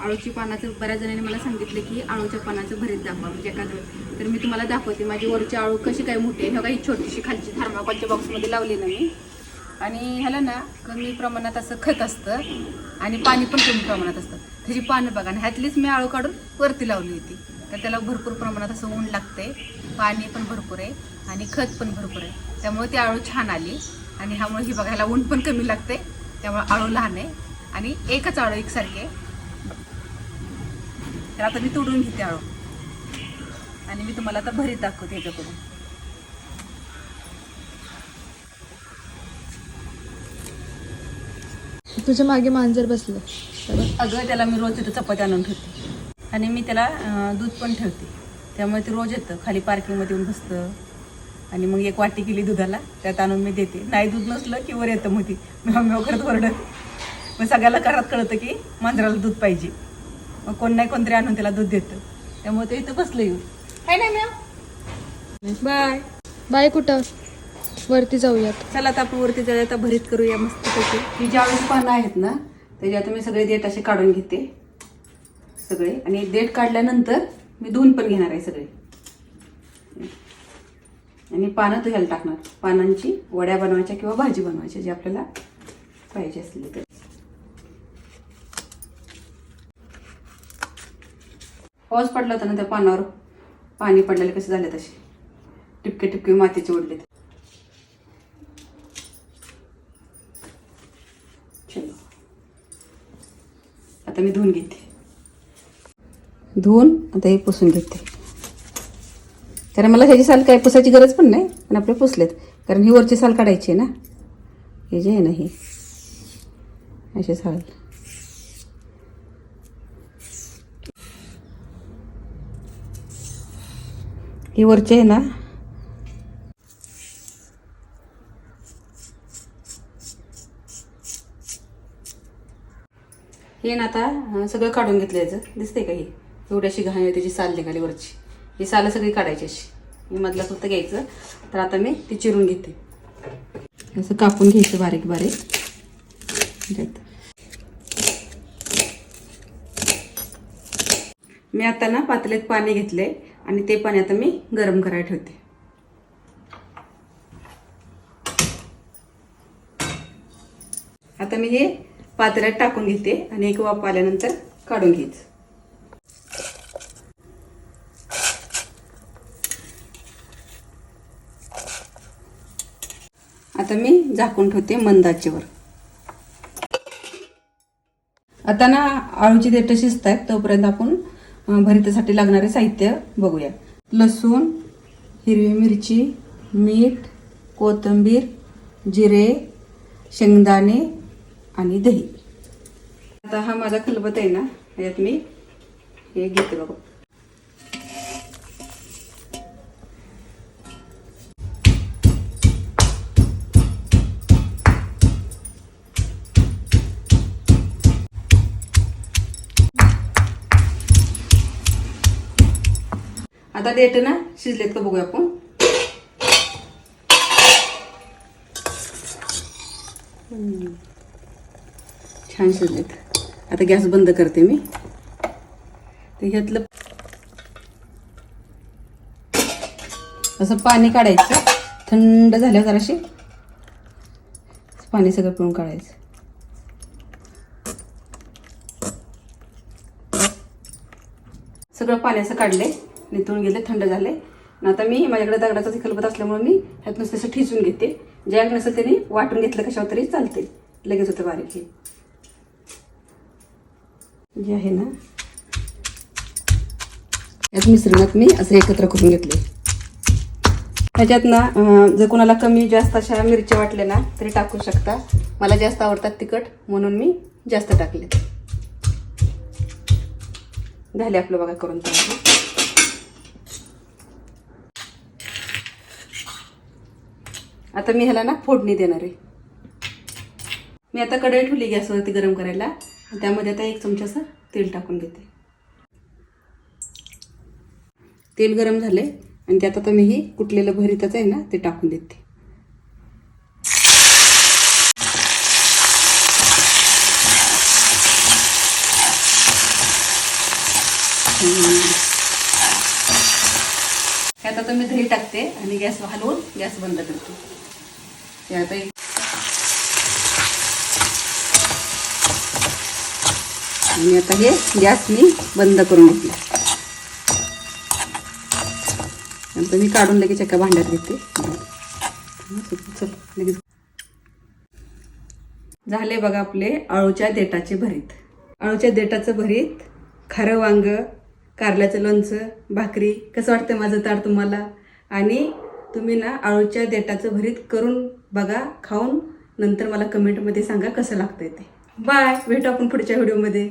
आळूची पानाचं बऱ्याच जणांनी मला सांगितलं की आळूच्या पानाचं भरीत दाखवा म्हणजे एखादं. तर मी तुम्हाला दाखवते माझी वरची आळू कशी काय मोठी आहे ह्या छोटीशी खालची थर्माकोलच्या बॉक्समध्ये लावली ना मी. आणि ह्याला ना कमी प्रमाणात असं खत असतं आणि पाणी पण कमी प्रमाणात असतं. त्याची पानं बघा आणि ह्यातलीच मी आळू काढून वरती लावली होती. तर त्याला भरपूर प्रमाणात असं ऊन लागते पाणी पण भरपूर आहे आणि खत पण भरपूर आहे. त्यामुळे ती आळू छान आली आणि ह्यामुळे ही बघायला ऊन पण कमी लागते त्यामुळे आळू लहान आहे. आणि एकच आळू एकसारखे आहे. तर आता मी तोडून घेते आळू. आणि मी तुम्हाला आता भरीत दाखवते ह्याच्याकडून तुझ्या मागे मांजर बसलं. अगं त्याला मी रोज तिथं चपाती आणून ठेवते. आणि मी त्याला दूध पण ठेवते. त्यामुळे ते रोज येतं. खाली पार्किंगमध्ये येऊन बसतं. आणि मग एक वाटी केली दुधाला. त्यात आणून मी देते. नाही दूध नसलं की वर येतं मग ती मेव करत ओरडत. मग सगळ्याला घरात कळतं की मांजराला दूध पाहिजे. मग कोण नाही कोणतरी आणून त्याला दूध देतं. त्यामुळे ते इथं बसलं येऊ काय नाही मॅम. बाय. बाय कुठं? वरती जाऊयात. चला आता आपण वरती जाऊया आता भरीत करूया मस्त पैकी. ही ज्यावेळेस पानं आहेत ना त्याच्यात मी सगळे देठ असे काढून घेते. सगळे. आणि देठ काढल्यानंतर मी धुवून पण घेणार आहे सगळे. आणि पानं धुयाला टाकणार. पानांची वड्या बनवायच्या किंवा भाजी बनवायच्या जे आपल्याला पाहिजे असले तर पाऊस पडला होता ना त्या पानावर. पाणी पडलेले कसे झाले तसे. टिपके टिपके मातीचे उडले आता मी धुवून घेते. धुवून आता हे पुसून घेते. कारण मला ह्याची साल काय पुसायची गरज पण नाही पण आपले पुसलेत. कारण ही वरची साल काढायची आहे ना. हे जे आहे ना हे. अशी साल. ही वरची आहे ना. हे ना आता सगळं काढून घेतलं याचं. दिसते का हे? एवढ्याशी घाण आहे त्याची साल निघाली वरची. ही साल सगळी काढायची अशी. मी मधलं फक्त घ्यायचं. तर आता मी ती चिरून घेते. असं कापून घ्यायचं बारीक बारीक. मी आता ना पातळीत पाणी घेतले आणि ते पाणी आता मी गरम करायला ठेवते. आता मी हे पातेल्यात टाकून घेते आणि एक वाफ आल्यानंतर काढून घेत. आता मी झाकून ठेवते मंदाचेवर. आता ना आळूची देठ शिजत आहेत तोपर्यंत आपण भरितासाठी लागणारे साहित्य बघूया. लसूण हिरवी मिरची मीठ कोथिंबीर जिरे शेंगदाणे आणि दही. आता हा माझा खलबत आहे ना यात मी हे घेते बघा. आता देठ ना शिजलेत का बघूया आपण. छान शिजलेत. आता गॅस बंद करते मी. तर ह्यातलं असं पाणी काढायचं. थंड झाल्यावर जराशी पाणी सगळं पिळून काढायचं. सगळं पाणी असं काढले निथळून गेले थंड झाले. आता मी माझ्याकडे दगडाचा खलबत असल्यामुळे मी ह्यात नुसतं असं घेते. ज्या नसेल त्याने वाटून घेतलं कशावर तरी चालते. लगेच होतं बारीक हे. जे आहे ना यात मिश्रणात मी असं एकत्र करून घेतले. ह्याच्यात ना जर कोणाला कमी जास्त अशा मिरच्या वाटल्या ना तरी टाकू शकता. मला जास्त आवडतात तिखट म्हणून मी जास्त टाकले. झाले आपलं बघा करून तयार. आता मी ह्याला ना फोडणी देणार आहे. मी आता कढई ठेवली गॅसवरती गरम करायला. त्यामध्ये आता एक चमचाचं तेल टाकून घेते. तेल गरम झाले आणि त्यात आता मी हे कुटलेलं भरीतच आहे ना ते टाकून देते. त्यात हे आता मी दही टाकते आणि गॅस हलवून गॅस बंद करते. हे आता एक- आणि आता हे गॅस मी बंद करून घेतला. नंतर मी काढून लगेच एका भांड्यात घेते. चल लगेच. झाले बघा आपले अळूच्या देटाचे भरीत. अळूच्या देटाचं भरीत खारं वांग कारल्याचं लोणचं भाकरी कसं वाटतं माझं ताट तुम्हाला? आणि तुम्ही ना अळूच्या देटाचं भरीत करून बघा खाऊन नंतर मला कमेंटमध्ये सांगा कसं लागतंय ते. बाय भेटू आपण पुढच्या व्हिडिओमध्ये